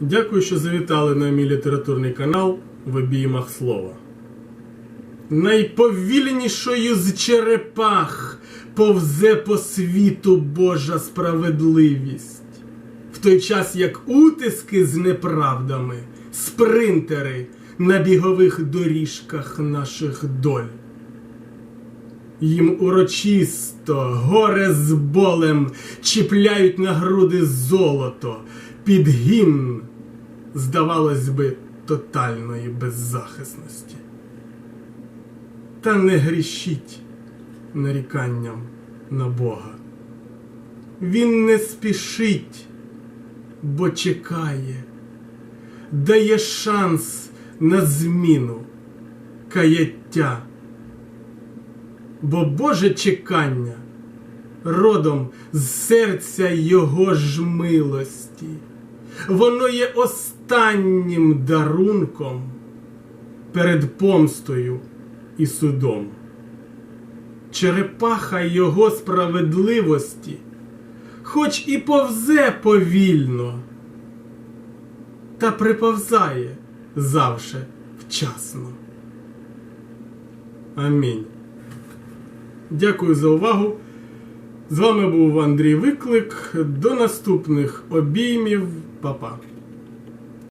Дякую, що завітали на мій літературний канал в обіймах слова. Найповільнішою з черепах повзе по світу Божа справедливість. В той час як утиски з неправдами, спринтери на бігових доріжках наших доль. Їм урочисто, горе з болем чіпляють на груди золото, під гімн, здавалось би, тотальної беззахисності. Та не грішіть наріканням на Бога. Він не спішить, бо чекає, дає шанс на зміну, каяття. Бо Боже чекання родом з серця Його ж милості. Воно є останнім дарунком перед помстою і судом. Черепаха Його справедливості, хоч і повзе повільно, та приповзає завше вчасно. Амінь. Дякую за увагу. З вами був Андрій Виклик. До наступних обіймів, Па-па.